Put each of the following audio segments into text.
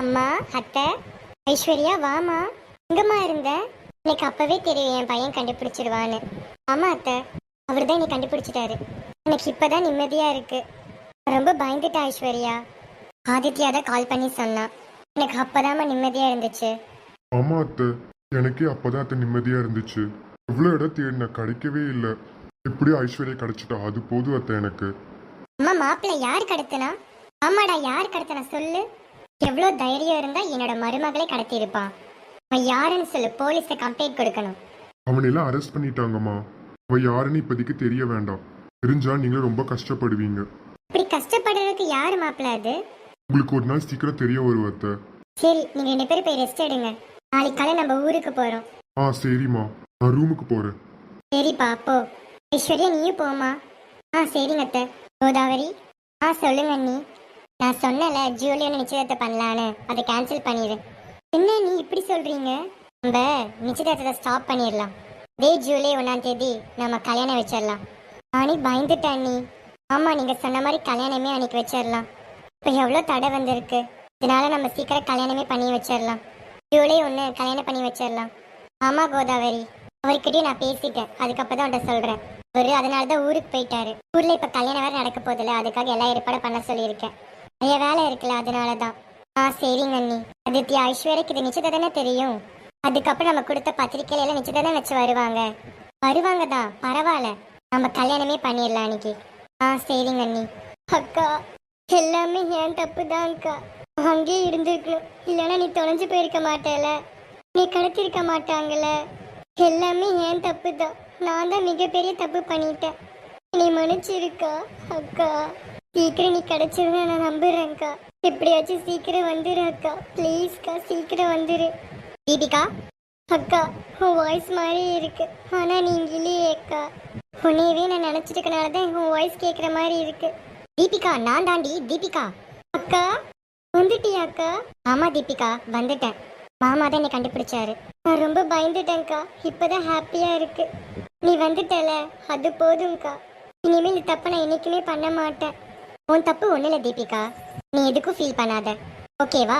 அம்மா அத்தை ஐஸ்வர்யா வாமா. எங்கம்மா இருந்த? எனக்கு அப்பவே தெரியும் என் பையன் கண்டுபிடிச்சிருவான்னு. ஆமா அத்தை. அவர் தான் நீ கண்டுபிடிச்சிட்டாரு. எனக்கு இப்பதான் நிம்மதியா இருக்கு. ரொம்ப பயந்துட்டேன் ஐஸ்வர்யா. ஆதித்யா தான் கால் பண்ணி சொன்னான் எனக்கு அப்பதாம்மா நிம்மதியா இருந்துச்சு. ஆமா அத்தை. எனக்கே அப்பதான் அத்தை நிம்மதியா இருந்துச்சு. எவ்வளோ இடம் தேடின கிடைக்கவே இல்லை. எப்படியும் ஐஸ்வர்யா கிடைச்சிட்டா? அது போதும் அத்தை எனக்கு. அம்மா மாப்பிள்ளை யார் கடத்தினா? ஆமாடா யார் கடத்தினா? சொல்லு. எவ்வளோ தைரியம் இருந்தா என்னோட மருமகளை கடத்தியிருப்பான் அவன் யாருன்னு சொல்லு போலீஸ்ல கம்ப்ளைண்ட் கொடுக்கணும். அவனையெல்லாம் அரெஸ்ட் பண்ணிட்டாங்கம்மா. அவ யாருன்னு இப்போதைக்கு தெரிய வேண்டாம். தெரிஞ்சா நீங்களும் ரொம்ப கஷ்டப்படுவீங்க. இப்படி கஷ்டப்படுறதுக்கு யார் மாப்பிள்ள அது? உங்களுக்கு ஒரு நாள் சீக்கிரம் தெரிய வரும் அத்தை. சரி நீங்க ரெண்டு பேரும் போய் ரெஸ்ட் எடுங்க. நாளைக்கு காலை நம்ம ஊருக்கு போறோம். ஆ சரிம்மா. நான் ரூமுக்கு போறேன். சரிப்பா போ. ஐஸ்வர்யா நீயும் போமா ஆ சரிங்க அத்தை. கோதாவரி. ஆ சொல்லுங்க அண்ணி. நான் சொன்னல ஜூலியன் நிச்சயத்தை பண்ணலான்னு. அதை கேன்சல் பண்ணிடு என்ன நீ இப்படி சொல்றீங்க? நம்ம நிச்சயதார்த்தத்தை ஸ்டாப் பண்ணிடலாம் இதே ஜூலை ஒன்றாம் தேதி நம்ம கல்யாணம் வச்சிடலாம் ஆனி பயந்துட்டேன் நீ ஆமா நீங்க சொன்ன மாதிரி கல்யாணமே அன்னைக்கு வச்சிடலாம் இப்போ எவ்வளோ தடை வந்திருக்கு. இதனால நம்ம சீக்கிரம் கல்யாணமே பண்ணி வச்சிடலாம் ஜூலை ஒன்று கல்யாணம் பண்ணி வச்சிடலாம் ஆமா கோதாவரி. அவர்கிட்டயும் நான் பேசிட்டேன். அதுக்கப்புறம் தான் அவன்கிட்ட சொல்றேன். அவரு அதனால தான் ஊருக்கு போயிட்டாரு. ஊர்ல இப்போ கல்யாணம் வேறு நடக்க போதில்ல அதுக்காக எல்லா ஏற்பாடும் பண்ண சொல்லியிருக்கேன். நிறைய வேலை இருக்குல்ல அதனால தான் ஆ சரிங்க அண்ணி. அதித்யா ஐஸ்வர்யக்கு இது நிச்சயத்தை தானே தெரியும். அதுக்கப்புறம் நம்ம கொடுத்த பத்திரிக்கையில எல்லாம் நிச்சயத்தை தானே வச்சு வருவாங்க. வருவாங்க தான் பரவாயில்ல. நம்ம கல்யாணமே பண்ணிடலாம் அன்னைக்கு. ஆ சரிங்க அண்ணி. அக்கா எல்லாமே ஏன் தப்பு தான் அக்கா. அங்கேயே இருந்திருக்கணும். இல்லைன்னா நீ தொலைஞ்சு போயிருக்க மாட்டேல. நீ கடத்திருக்க மாட்டாங்கல்ல எல்லாமே ஏன் தப்பு தான். நான் தான் மிகப்பெரிய தப்பு பண்ணிட்டேன். நீ மன்னிச்சிருக்கா அக்கா? சீக்கிரம் நீ கிடைச்சிருன்னு நான் நம்புறேன்க்கா எப்படியாச்சும் சீக்கிரம் வந்துரு அக்கா. ப்ளீஸ்க்கா சீக்கிரம் வந்துரு. தீபிகா அக்கா உன் வாய்ஸ் மாதிரி இருக்கு. ஆனா நீ இல்லையே அக்கா. உன்னையவே நான் நினைச்சிட்டு இருக்கனால தான் உன் வாய்ஸ் கேட்குற மாதிரி இருக்கு. தீபிகா நான் தாண்டி தீபிகா. அக்கா வந்துட்டியா அக்கா? ஆமா தீபிகா வந்துட்டேன். மாமா தான் என்னை கண்டுபிடிச்சாரு. நான் ரொம்ப பயந்துட்டேன்க்கா இப்போதான் ஹாப்பியா இருக்கு. நீ வந்துட்டல அது போதும்க்கா இனிமேல் இந்த தப்பை நான் என்னைக்குமே பண்ண மாட்டேன். உன் தப்பு ஒண்ணு இல்ல தீபிகா. நீ எதுக்கும் ஃபீல் பண்ணாத. ஓகேவா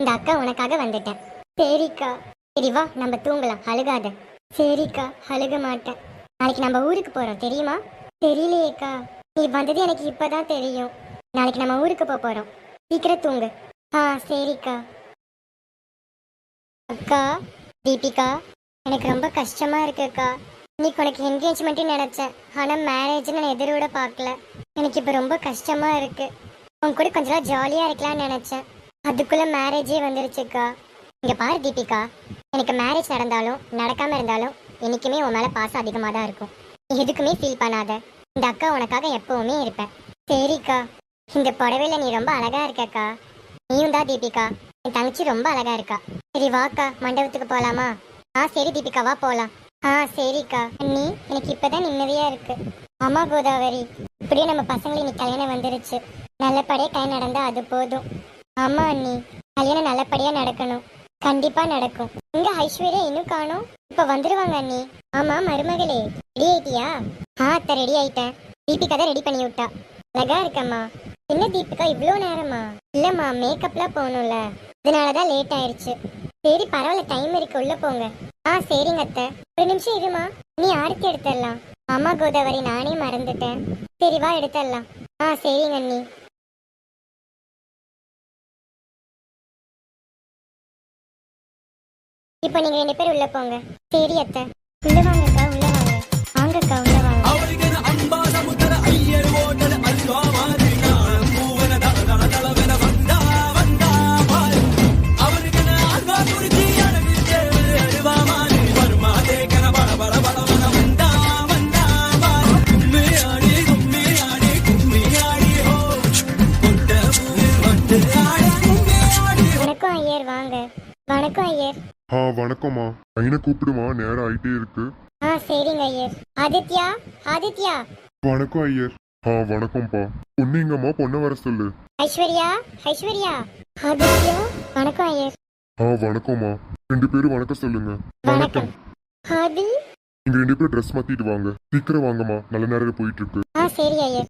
இந்த அக்கா உனக்காக வந்துட்டேன். சரிக்கா. சரி வா நம்ம தூங்கலாம். அழுகாத. சரிக்கா அழுக மாட்டேன். நாளைக்கு நம்ம ஊருக்கு போறோம் தெரியுமா? தெரியலையேக்கா. நீ வந்தது எனக்கு இப்பதான் தெரியும். நாளைக்கு நம்ம ஊருக்கு போக போறோம். சீக்கிரம் தூங்கு. ஆ சரிக்கா. அக்கா தீபிகா எனக்கு ரொம்ப கஷ்டமா இருக்குக்கா. இன்னைக்கு உனக்கு என்கேஜ்மெண்ட்டும் நினச்சேன். ஆனால் மேரேஜ்னு நான் எதிரோட பார்க்கல. எனக்கு இப்போ ரொம்ப கஷ்டமாக இருக்குது உன் கூட கொஞ்ச நாள் ஜாலியாக இருக்கலாம்னு நினச்சேன். அதுக்குள்ளே மேரேஜே வந்துருச்சுக்கா இங்கே பாரு தீபிகா. எனக்கு மேரேஜ் நடந்தாலும் நடக்காமல் இருந்தாலும் என்றைக்குமே உன் மேலே பாசம் அதிகமாக தான் இருக்கும். நீ எதுக்குமே ஃபீல் பண்ணாத. இந்த அக்கா உனக்காக எப்போவுமே இருப்பேன். சரிக்கா. இந்த புடவையில் நீ ரொம்ப அழகாக இருக்கக்கா நீயும் தான் தீபிகா. என் தங்கச்சி ரொம்ப அழகாக இருக்கா. சரி வாக்கா மண்டபத்துக்கு போகலாமா ஆ சரி தீபிகா வா ஆ சரிக்கா. நீ எனக்கு இப்பதான் நிம்மதியா இருக்கு. ஆமா கோதாவரி. இப்படியே நம்ம பசங்களுக்கு இன்னைக்கு கல்யாணம் வந்துருச்சு. நல்லபடியா கை நடந்தா அது போதும். ஆமா அண்ணி. கல்யாணம் நல்லபடியா நடக்கணும். கண்டிப்பா நடக்கும். எங்க ஐஸ்வர்யா இன்னும் காணும். இப்ப வந்துருவாங்க அண்ணி. ஆமா மருமகளே. ரெடி ஆயிட்டியா? ஆ அத்தை ரெடி ஆயிட்டேன் தீபிகா தான் ரெடி பண்ணி விட்டா. அழகா இருக்கம்மா. என்ன தீபிகா இவ்வளோ நேரமா? இல்லம்மா மேக்கப்லாம் போகணும்ல. அதனாலதான் லேட் ஆயிடுச்சு சரி பரவாயில்ல டைம் இருக்கு. உள்ள போங்க. ஆ சரிங்க அத்தை. ஒரு நிமிஷம் இருமா? நீ ஆரத்தி எடுத்துடலாம். ஆமா கோதாவரி நானே மறந்துட்டேன். சரி வா எடுத்துடலாம். ஆ சரிங்க அண்ணி. இப்போ நீங்க ரெண்டு பேர் உள்ள போங்க. சரி அத்தை. உள்ள வாங்க வணக்கம் ஐயர் வாங்க. வணக்கம் ஐயர். ஆ வணக்கம்மா. பையனை கூப்பிடுமா? நேரம் ஆயிட்டே இருக்கு. ஆ சரிங்க ஐயர். ஆதித்யா ஆதித்யா. வணக்கம் ஐயர். ஆ வணக்கம்ப்பா. பொண்ணு எங்கம்மா? பொண்ணை வர சொல்லு. ஐஸ்வர்யா ஐஸ்வர்யா. ஆதித்யா வணக்கம் ஐயர். ஆ வணக்கம்மா. ரெண்டு பேரும் வணக்கம் சொல்லுங்க. வணக்கம். ஆதி. நீங்க ரெண்டு பேரும் ட்ரெஸ் மாத்திட்டு வாங்க. சீக்கிரம் வாங்கம்மா. நல்ல நேரம் போயிட்டு இருக்கு. ஆ சரி ஐயர்.